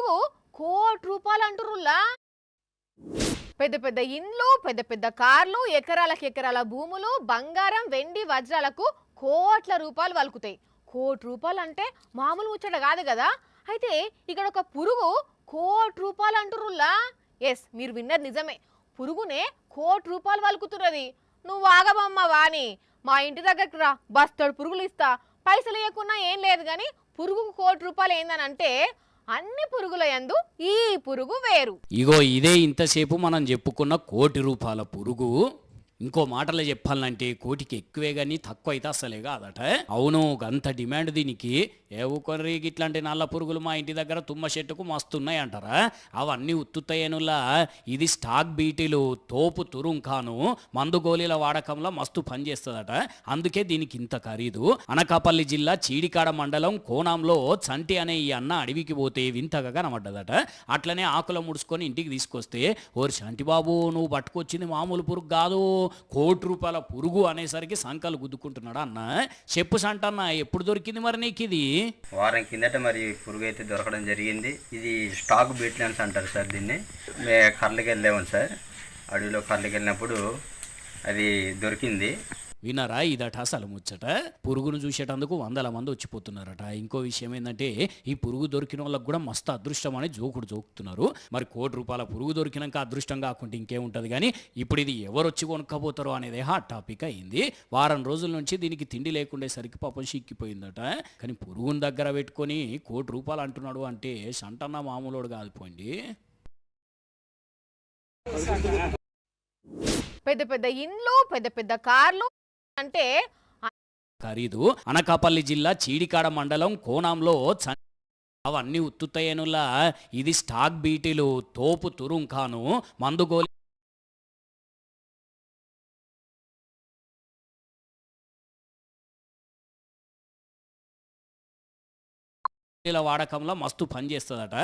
పురుగు కోటి రూపాయలు అంటురుల్లా పెద్ద పెద్ద ఇండ్లు పెద్ద పెద్ద కార్లు ఎకరాలకు ఎకరాల భూములు బంగారం వెండి వజ్రాలకు కోట్ల రూపాయలు వలుకుతాయి. కోటి రూపాయలు అంటే మామూలు ముచ్చట కాదు కదా? అయితే ఇక్కడ ఒక పురుగు కోటి రూపాయలు అంటురుల్లా ఎస్ మీరు విన్నది నిజమే. పురుగునే కోటి రూపాయలు వలుకుతున్నది. నువ్వు ఆగబమ్మ వాణి. మా ఇంటి దగ్గరకు రా. బస్తడు పురుగులు ఇస్తా. పైసలు ఇవ్వకున్నా ఏం లేదు కానీ పురుగుకు కోటి రూపాయలు ఏందని అంటే అన్ని యందు ఈ పురుగు వేరు. ఇగో ఇదే ఇంతసేపు మనం చెప్పుకున్న కోటి రూపాయల పురుగు. ఇంకో మాటలో చెప్పాలంటే కోటికి ఎక్కువే కానీ తక్కువ అయితే అసలే కాదట అవును అంత డిమాండ్ దీనికి. ఏ ఇట్లాంటి నల్ల పురుగులు మా ఇంటి దగ్గర తుమ్మ చెట్టుకు మస్తున్నాయి అంటారా అవన్నీ ఉత్తుతాయనులా ఇది స్టాక్ బీటీలు తోపు తురుంకాను మందు గోళీల వాడకంలో మస్తు పనిచేస్తుందట. అందుకే దీనికి ఇంత ఖరీదు. అనకాపల్లి జిల్లా చీడికాడ మండలం కోణంలో చంటి అనే ఈ అన్న అడవికి పోతే వింతగా కనబడ్డదట. అట్లనే ఆకుల ముడుచుకొని ఇంటికి తీసుకొస్తే ఓరి శంటి బాబు నువ్వు పట్టుకొచ్చింది మామూలు పురుగు కాదు. కోటి రూపాయల పురుగు అనేసరికి సంకలు గుద్దుకుంటున్నాడు అన్న? చెప్పు సంటన్న ఎప్పుడు దొరికింది మరి నీకు ఇది? వారం కిందట మరి పురుగు అయితే దొరకడం జరిగింది. ఇది స్టాక్ బీట్లెన్స్ అంటారు సార్ దీన్ని. మే కర్లకి వెళ్ళాము సార్. అడవిలో కర్లకి వెళ్ళినప్పుడు అది దొరికింది. వినరా ఇదట అసలు ముచ్చట. పురుగును చూసేటందుకు వందల మంది వచ్చిపోతున్నారట. ఇంకో విషయం ఏంటంటే ఈ పురుగు దొరికిన వాళ్ళకి కూడా మస్తు అదృష్టం అని జోకుడు జోకుతున్నారు. మరి కోటి రూపాయల పురుగు దొరికినాక అదృష్టం కాకుండా ఇంకేముంటుంది కానీ ఇప్పుడు ఇది ఎవరు వచ్చి కొనుక్కపోతారో అనేది హాట్ టాపిక్ అయింది. వారం రోజుల నుంచి దీనికి తిండి లేకుండేసరికి పాపం సిక్కిపోయిందట కానీ పురుగుని దగ్గర పెట్టుకొని కోటి రూపాయలు అంటున్నాడు అంటే సంటన్న మామూలుడు కాదుపోయింది పెద్ద పెద్ద ఇండ్లు పెద్ద పెద్ద కార్లు అంటే ఖరీదు. అనకాపల్లి జిల్లా చీడికాడ మండలం కోణంలో అవన్నీ ఉత్తుతయనులా ఇది స్టాక్ బీటీలు తోపు తురుంకాను మందుగోలి వాడకంలో మస్తు పనిచేస్తుందట